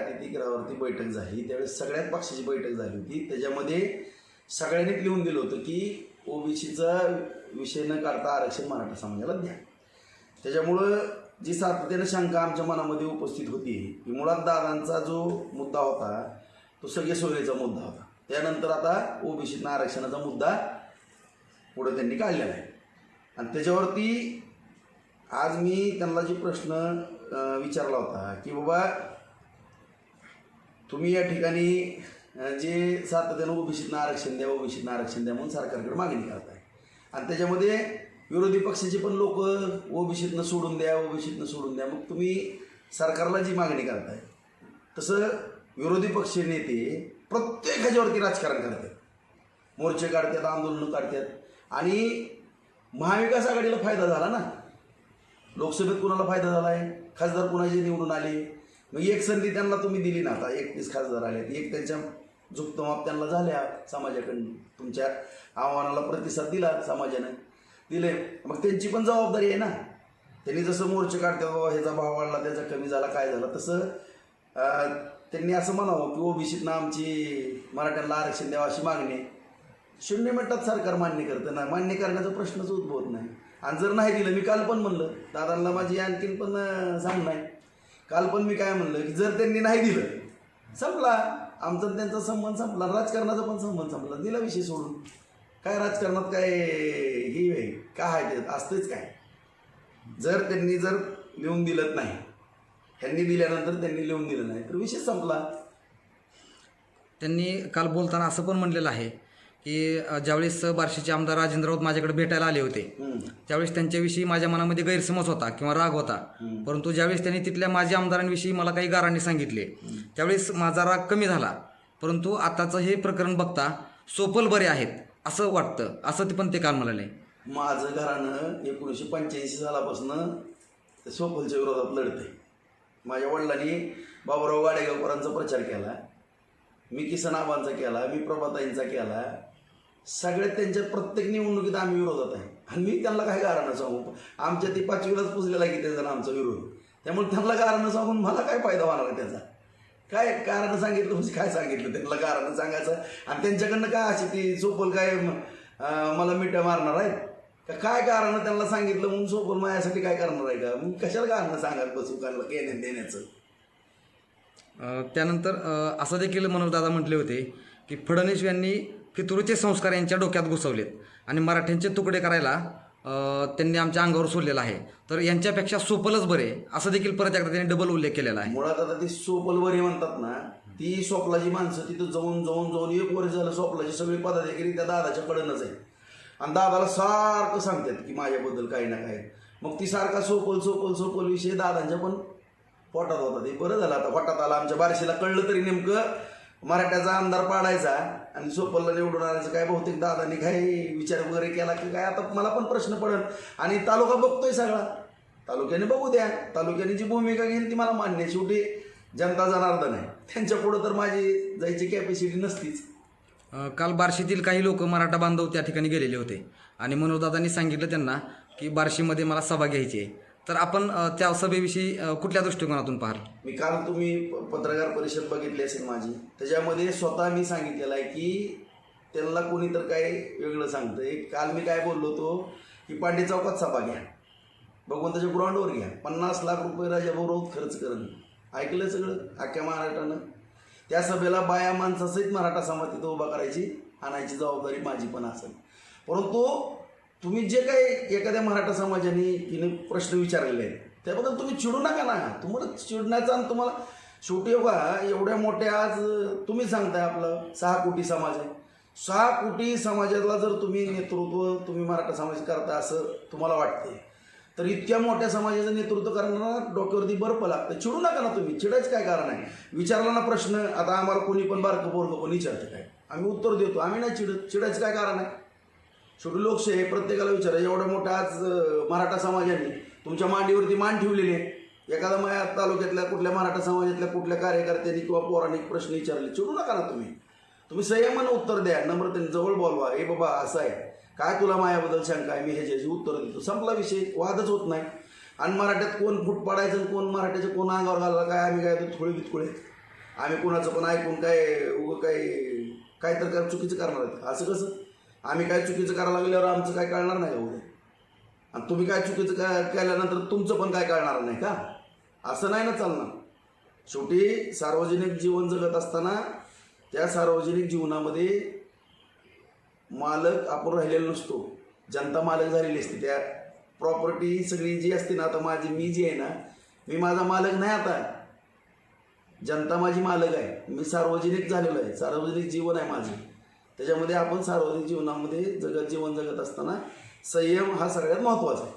अतिथिगृहावरती बैठक झाली. त्यावेळेस सगळ्याच पक्षाची बैठक झाली होती. त्याच्यामध्ये सगळ्यांनीच लिहून दिलं होतं की ओबीसीचा विषय न काढता आरक्षण मराठा समाजाला द्या. त्याच्यामुळं जी सातत्यानं शंका आमच्या मनामध्ये उपस्थित होती की मुळात दादांचा जो मुद्दा होता तो सगळे सोयीचा मुद्दा होता. त्यानंतर आता ओबीसीतनं आरक्षणाचा मुद्दा पुढे त्यांनी काढलेला आहे. आणि त्याच्यावरती आज मी त्यांना जे प्रश्न विचारला होता की बाबा तुम्ही या ठिकाणी जे सातत्यानं ओबीसीतनं आरक्षण द्या ओबीसीतनं आरक्षण द्या म्हणून सरकारकडे मागणी करताय. आणि त्याच्यामध्ये विरोधी पक्षाचे पण लोक ओबीसीतनं सोडून द्या ओबीसीतनं सोडून द्या. मग तुम्ही सरकारला जी मागणी करताय तसं विरोधी पक्ष नेते प्रत्येक ह्याच्यावरती राजकारण करतात. मोर्चे काढतात आंदोलनं काढतात. आणि महाविकास आघाडीला फायदा झाला ना? लोकसभेत कुणाला फायदा झाला आहे खासदार कुणाचे निवडून आले? मग एक संधी त्यांना तुम्ही दिली ना आता एकतीस खासदार आले एक त्यांच्या झुकतमाप त्यांना झाल्या समाजाकडून. तुमच्या आव्हानाला प्रतिसाद दिला समाजाने. दिले मग त्यांची पण जबाबदारी आहे ना. त्यांनी जसं मोर्चे काढते बाबा ह्याचा भाव वाढला त्याचा कमी झाला काय झालं? तसं त्यांनी असं म्हणावं की ओबीसीतनं आमची मराठ्यांना आरक्षण द्यावं अशी मागणी शून्य मिनिटात सरकार मान्य करतं ना. मान्य करण्याचा प्रश्नच उद्भवत नाही. आणि जर नाही दिलं मी काल पण म्हणलं दादांना माझी आणखीन पण सांगणं आहे. काल पण मी काय म्हणलं की जर त्यांनी नाही दिलं संपला. आमचा त्यांचा संबंध संपला. राजकारणाचा पण संबंध संपला. दिला विषय सोडून. काय राजकारणात काय हे आहे? काय आहे ते असतेच काय. जर त्यांनी जर लिहून दिलं नाही ह्यांनी दिल्यानंतर त्यांनी लिहून दिलं नाही तर विषय संपला. त्यांनी काल बोलताना असं पण म्हणलेलं आहे की अ, ज्यावेळेस बार्शीचे आमदार राजेंद्र राऊत माझ्याकडे भेटायला आले होते. त्यावेळेस त्यांच्याविषयी माझ्या मनामध्ये गैरसमज होता किंवा राग होता. परंतु ज्यावेळेस त्यांनी तिथल्या माजी आमदारांविषयी मला काही गारांनी सांगितले त्यावेळेस माझा राग कमी झाला. परंतु आताचं हे प्रकरण बघता सोपल बरे आहेत असं वाटतं असं ते पण ते काल म्हणाले. माझं घरानं एकोणीसशे पंच्याऐंशी सालापासून ते सोपलच्या विरोधात लढते माझ्या वडिलांनी बाबूराव गाडेगावकरांचा प्रचार केला मी किसन आबांचा केला मी प्रभाताईंचा केला सगळ्यात त्यांच्या प्रत्येक निवडणुकीत आम्ही विरोधात आहे. आणि मी त्यांना काय कारण सांगू आमच्या ती पाचवीलाच पुजलेला की त्यांचा आमचा विरोध. त्यामुळे त्यांना कारण सांगून मला काय फायदा होणार आहे त्याचा? काय कारण सांगितलं म्हणजे काय सांगितलं? त्यांना कारण सांगायचं? आणि त्यांच्याकडनं काय अशी ती सोपल काय मला मिठ्या मारणार आहेत का काय कारण त्यांना सांगितलं म्हणून सोपल माझ्यासाठी काय करणार आहे का? मग कशाला कारण सांगायला बसू कारण घेण्या देण्याचं? त्यानंतर असं देखील मनोजदादा म्हटले होते की फडणवीस यांनी फितुरीचे संस्कार यांच्या डोक्यात घुसवलेत. आणि मराठ्यांचे तुकडे करायला त्यांनी आमच्या अंगावर सोडलेला आहे. तर यांच्यापेक्षा सोपलच बरे. असं देखील परत एकदा त्यांनी डबल उल्लेख केलेला आहे. मुळात आता ती सोपलवरी म्हणतात ना ती स्वप्नाची माणसं तिथं जाऊन जाऊन जाऊन एक वर्ष झालं स्वप्नाची सगळी पदाधिकारी त्या दादाच्या कडनच आहे आणि दादाला सारखं सांगतात की माझ्याबद्दल काही ना काही. मग ती सारखा सोपल सोपल सोपल विषय दादांच्या पण पोटात होता. ते बरं झालं आता. पोटात आला आमच्या बारशीला कळलं तरी नेमकं मराठ्याचा आमदार पाडायचा आणि सोपलला निवडून आणायचं काय बहुतेक दादांनी काय विचार वगैरे केला की काय? आता मला पण प्रश्न पडेल. आणि तालुका बघतोय सगळा. तालुक्याने बघू द्या. तालुक्याने जी भूमिका घेईल ती मला मान्य शेवटी जनता जनार्दन आहे त्यांच्या पुढं तर माझी जायची कॅपॅसिटी नसतीच. काल बार्शीतील काही लोक मराठा बांधव त्या ठिकाणी गेलेले होते. आणि मनोजदादांनी सांगितलं त्यांना की बार्शीमध्ये मला सभा घ्यायची आहे. तर आपण त्या सभेविषयी कुठल्या दृष्टिकोनातून पाहाल? मी काल तुम्ही प- पत्रकार परिषद बघितली असेल माझी. त्याच्यामध्ये स्वतः मी सांगितलेलं आहे की त्यांना कोणी तर काय वेगळं सांगतं. एक काल मी काय बोललो होतो की पांडे चौकात सभा घ्या. भगवंताच्या ग्राउंडवर घ्या. पन्नास लाख रुपये राजाभाऊ खर्च करणं. ऐकलं सगळं? अख्ख्या महाराष्ट्रानं? त्या सभेला बाया माणसासहित मराठा समाज तिथं उभा करायची आणायची जबाबदारी माझी पण असेल. परंतु तुम्ही जे काही एखाद्या मराठा समाजाने तिने प्रश्न विचारलेले आहेत त्याबद्दल तुम्ही चिडू नका ना. तुम्हाला चिडण्याचा आणि तुम्हाला शेवटी बघा एवढ्या मोठ्या आज तुम्ही सांगताय आपलं सहा कोटी समाज आहे. सहा कोटी समाजाला जर तुम्ही नेतृत्व तुम्ही मराठा समाज करता असं तुम्हाला वाटते तर इतक्या मोठ्या समाजाचं नेतृत्व करणारा डोक्यावरती बर्फ लागतं चिडू नका ना तुम्ही. चिडायचं काय कारण आहे? विचारला ना प्रश्न आता आम्हाला कोणी पण बारकं बोरकं पण विचारतं काय? आम्ही उत्तर देतो. आम्ही नाही चिडत. चिडायचं काय कारण आहे? शेवटी लोकशाही हे प्रत्येकाला विचारा एवढ्या मोठ्या आज मराठा समाजाने तुमच्या मांडीवरती मान ठेवलेली आहे. एखादा माया तालुक्यातल्या कुठल्या मराठा समाजातल्या कुठल्या कार्यकर्त्यांनी किंवा पौराणिक प्रश्न विचारले चिडू नका ना तुम्ही. तुम्ही संयमानं उत्तर द्या नम्रतेने जवळ बोलवा. ए बाबा असं आहे. काय तुला मायाबद्दल शंका आहे? मी ह्याच्याशी उत्तर देतो. संपला विषय वादच होत नाही. आणि मराठ्यात कोण फूट पाडायचं आणि कोण मराठ्याच्या कोण अंगावर घालला काय? आम्ही काय थोडे बितकुळे आम्ही कोणाचं पण ऐकून काय उगं काय काय तर काय चुकीचं करणार आहेत. असं कसं? आम्ही काय चुकीचं करायला लागल्यावर आमचं काय कळणार नाही एवढं. आणि तुम्ही काय चुकीचं काय केल्यानंतर तुमचं पण काय कळणार नाही का? असं नाही ना चालणार. शेवटी सार्वजनिक जीवन जगत असताना त्या सार्वजनिक जीवनामध्ये मालक आपण राहिलेलो नसतो. जनता मालक झालेली असते. त्या प्रॉपर्टी सगळी जी असते ना आता माझी मी जी आहे ना मी माझा मालक नाही आता. जनता माझी मालक आहे. मी सार्वजनिक झालेलो आहे. सार्वजनिक जीवन आहे माझं. त्याच्यामध्ये आपण सार्वजनिक जीवनामध्ये जगत जीवन जगत असताना संयम हा सगळ्यात महत्त्वाचा आहे.